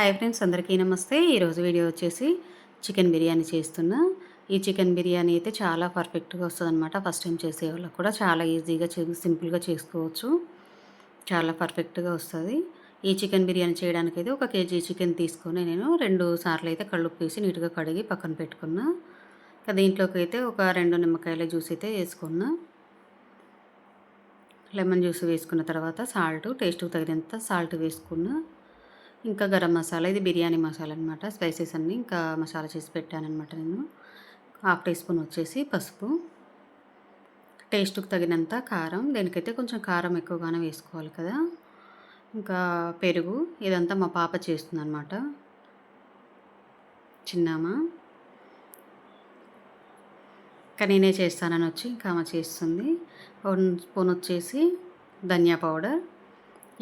Hi friends అందరికీ నమస్తే. ఈరోజు వీడియో వచ్చేసి చికెన్ బిర్యానీ చేస్తున్నా. ఈ చికెన్ బిర్యానీ అయితే చాలా పర్ఫెక్ట్గా వస్తుంది అనమాట ఫస్ట్ టైం చేసే వాళ్ళకి కూడా చాలా ఈజీగా సింపుల్గా చేసుకోవచ్చు. చాలా పర్ఫెక్ట్గా వస్తుంది. ఈ చికెన్ బిర్యానీ చేయడానికి అయితే ఒక కేజీ చికెన్ తీసుకొని నేను రెండు సార్లు అయితే కళ్ళు వేసి నీట్గా కడిగి పక్కన పెట్టుకున్నా. దీంట్లోకి అయితే ఒక రెండు నిమ్మకాయల జ్యూస్ అయితే వేసుకున్నా. లెమన్ జ్యూస్ వేసుకున్న తర్వాత సాల్ట్ టేస్ట్కి తగినంత సాల్ట్ వేసుకున్నా. ఇంకా గరం మసాలా ఇది బిర్యానీ మసాలా అనమాట స్పైసెస్ అన్నీ ఇంకా మసాలా చేసి పెట్టానమాట నేను. హాఫ్ టీ స్పూన్ వచ్చేసి పసుపు. టేస్ట్కి తగినంత కారం. దేనికైతే కొంచెం కారం ఎక్కువగానే వేసుకోవాలి కదా. ఇంకా పెరుగు. ఇదంతా మా పాప చేస్తుంది అనమాట చిన్నామా. ఇంకా నేనే చేస్తానని వచ్చి ఇంకా ఆమె చేస్తుంది. వన్ స్పూన్ వచ్చేసి ధనియా పౌడర్.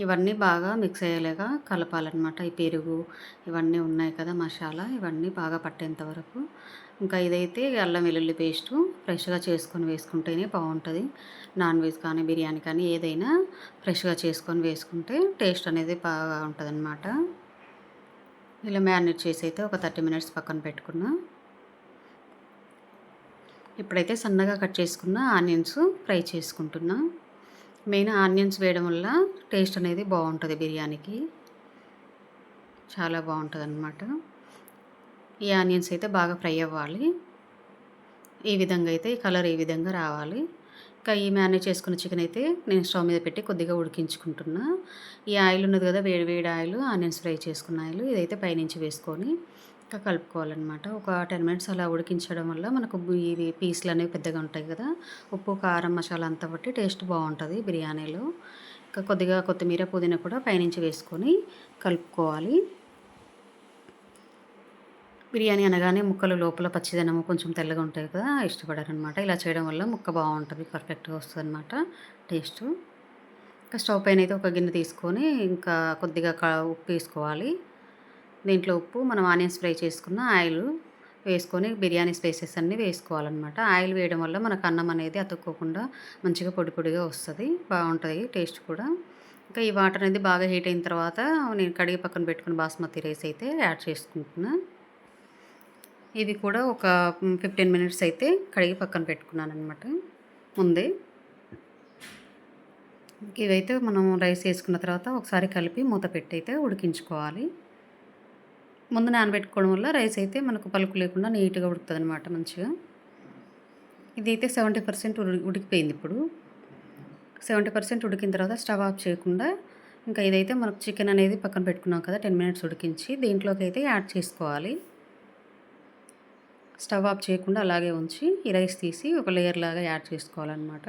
ఇవన్నీ బాగా మిక్స్ అయ్యేలాగా కలపాలన్నమాట. ఈ పెరుగు ఇవన్నీ ఉన్నాయి కదా మసాలా ఇవన్నీ బాగా పట్టేంత వరకు. ఇంకా ఇదైతే అల్లం వెల్లుల్లి పేస్టు ఫ్రెష్గా చేసుకొని వేసుకుంటేనే బాగుంటుంది నాన్ వెజ్ కానీ బిర్యానీ కానీ ఏదైనా ఫ్రెష్గా చేసుకొని వేసుకుంటే టేస్ట్ అనేది బాగా ఉంటుంది అనమాట ఇలా మ్యారినేట్ చేసి అయితే ఒక థర్టీ మినిట్స్ పక్కన పెట్టుకున్నా. ఇప్పుడైతే సన్నగా కట్ చేసుకున్న ఆనియన్స్ ఫ్రై చేసుకుంటున్నా. మెయిన్ ఆనియన్స్ వేయడం వల్ల టేస్ట్ అనేది బాగుంటుంది బిర్యానీకి. చాలా బాగుంటుంది అనమాట ఈ ఆనియన్స్ అయితే బాగా ఫ్రై అవ్వాలి. ఈ విధంగా అయితే ఈ కలర్ ఈ విధంగా రావాలి. ఇంకా ఈ మ్యానేజ్ చేసుకున్న చికెన్ అయితే నేను స్టవ్ మీద పెట్టి కొద్దిగా ఉడికించుకుంటున్నా. ఈ ఆయిల్ ఉన్నది కదా వేడి వేడి ఆయిల్ ఆనియన్స్ ఫ్రై చేసుకున్న ఆయిల్ ఇదైతే పైనుంచి వేసుకొని ఇంకా కలుపుకోవాలన్నమాట. ఒక టెన్ మినిట్స్ అలా ఉడికించడం వల్ల మనకు ఇవి పీసులు అనేవి పెద్దగా ఉంటాయి కదా. ఉప్పు కారం మసాలా అంతా బట్టి టేస్ట్ బాగుంటుంది బిర్యానీలో. ఇంకా కొద్దిగా కొత్తిమీర పుదీనా కూడా పైనుంచి వేసుకొని కలుపుకోవాలి. బిర్యానీ అనగానే ముక్కలు లోపల పచ్చిదనము కొంచెం తెల్లగా ఉంటాయి కదా ఇష్టపడారనమాట ఇలా చేయడం వల్ల ముక్క బాగుంటుంది పర్ఫెక్ట్గా వస్తుంది అనమాట టేస్ట్. ఇంకా స్టవ్ పైన అయితే ఒక గిన్నె తీసుకొని ఇంకా కొద్దిగా ఉప్పు వేసుకోవాలి. దీంట్లో ఉప్పు మనం ఆనియన్స్ ఫ్రై చేసుకున్న ఆయిల్ వేసుకొని బిర్యానీ స్పైసెస్ అన్నీ వేసుకోవాలన్నమాట. ఆయిల్ వేయడం వల్ల మనకు అన్నం అనేది అతుక్కోకుండా మంచిగా పొడి పొడిగా వస్తుంది బాగుంటుంది టేస్ట్ కూడా. ఇంకా ఈ వాటర్ అనేది బాగా హీట్ అయిన తర్వాత నేను కడిగి పక్కన పెట్టుకుని బాస్మతి రైస్ అయితే యాడ్ చేసుకుంటున్నా. ఇది కూడా ఒక ఫిఫ్టీన్ మినిట్స్ అయితే కడిగి పక్కన పెట్టుకున్నాను అనమాట ముందే ఇవైతే మనం రైస్ వేసుకున్న తర్వాత ఒకసారి కలిపి మూత పెట్టి అయితే ఉడికించుకోవాలి. ముందు నానబెట్టుకోవడం వల్ల రైస్ అయితే మనకు పలుకు లేకుండా నీట్గా ఉడుకుతుంది అనమాట మంచిగా. ఇది అయితే సెవెంటీ పర్సెంట్ ఉడికిపోయింది ఇప్పుడు. సెవెంటీ పర్సెంట్ ఉడికిన తర్వాత స్టవ్ ఆఫ్ చేయకుండా ఇంకా ఇదైతే మనకు చికెన్ అనేది పక్కన పెట్టుకున్నాం కదా టెన్ మినిట్స్ ఉడికించి దీంట్లోకి అయితే యాడ్ చేసుకోవాలి. స్టవ్ ఆఫ్ చేయకుండా అలాగే ఉంచి ఈ రైస్ తీసి ఒక లేయర్ లాగా యాడ్ చేసుకోవాలన్నమాట.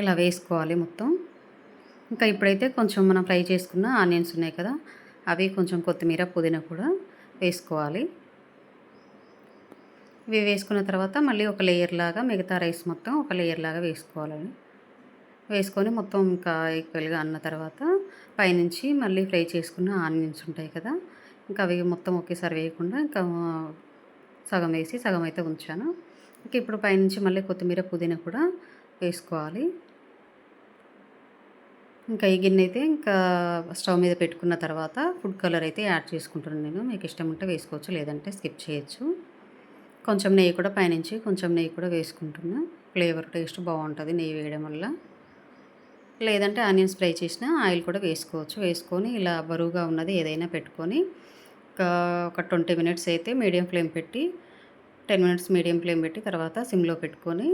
ఇలా వేసుకోవాలి మొత్తం. ఇంకా ఇప్పుడైతే కొంచెం మనం ఫ్రై చేసుకున్న ఆనియన్స్ ఉన్నాయి కదా అవి కొంచెం కొత్తిమీర పుదీనా కూడా వేసుకోవాలి. ఇవి వేసుకున్న తర్వాత మళ్ళీ ఒక లేయర్ లాగా మిగతా రైస్ మొత్తం ఒక లేయర్ లాగా వేసుకోవాలని వేసుకొని మొత్తం ఇంకా ఈక్వల్గా అన్న తర్వాత పైనుంచి మళ్ళీ ఫ్రై చేసుకున్న ఆనియన్స్ ఉంటాయి కదా ఇంకా అవి మొత్తం ఒకేసారి వేయకుండా ఇంకా సగం వేసి సగం అయితే ఉంచాను. ఇంకా ఇప్పుడు పైనుంచి మళ్ళీ కొత్తిమీర పుదీనా కూడా వేసుకోవాలి. ఇంకా ఈ గిన్నె అయితే ఇంకా స్టవ్ మీద పెట్టుకున్న తర్వాత ఫుడ్ కలర్ అయితే యాడ్ చేసుకుంటున్నాను నేను. మీకు ఇష్టం ఉంటే వేసుకోవచ్చు లేదంటే స్కిప్ చేయొచ్చు. కొంచెం నెయ్యి కూడా పైనుంచి కొంచెం నెయ్యి కూడా వేసుకుంటున్నా. ఫ్లేవర్ టేస్ట్ బాగుంటుంది నెయ్యి వేయడం వల్ల. లేదంటే ఆనియన్స్ ఫ్రై చేసిన ఆయిల్ కూడా వేసుకోవచ్చు. వేసుకొని ఇలా బరువుగా ఉన్నది ఏదైనా పెట్టుకొని ఒక ట్వంటీ మినిట్స్ అయితే మీడియం ఫ్లేమ్ పెట్టి టెన్ మినిట్స్ మీడియం ఫ్లేమ్ పెట్టి తర్వాత సిమ్లో పెట్టుకొని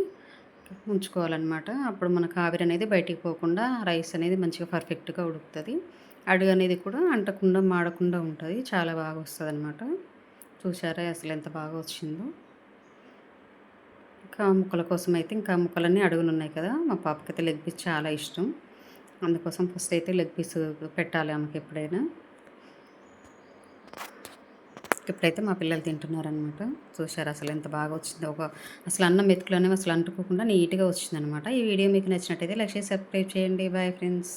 ఉంచుకోవాలన్నమాట. అప్పుడు మనకు ఆవిరి అనేది బయటికి పోకుండా రైస్ అనేది మంచిగా పర్ఫెక్ట్గా ఉడుకుతుంది. అడుగు అనేది కూడా అంటకుండా మాడకుండా ఉంటుంది. చాలా బాగా వస్తుంది అనమాట చూసారా అసలు ఎంత బాగా వచ్చిందో? ఇంకా ముక్కల కోసం అయితే ఇంకా ముక్కలన్నీ అడుగులు ఉన్నాయి కదా. మా పాపకైతే లెగ్ పీస్ చాలా ఇష్టం. అందుకోసం ఫస్ట్ అయితే లెగ్ పీస్ పెట్టాలి ఆమెకి ఎప్పుడైనా. ఇప్పుడైతే మా పిల్లలు తింటున్నారనమాట చూశారు అసలు ఎంత బాగా వచ్చిందో. ఒక అసలు అన్నం మెతుకులోనే అసలు అంటుకోకుండా నీట్గా వచ్చిందనమాట ఈ వీడియో మీకు నచ్చినట్టయితే లక్ష సబ్స్క్రైబ్ చేయండి. Bye friends.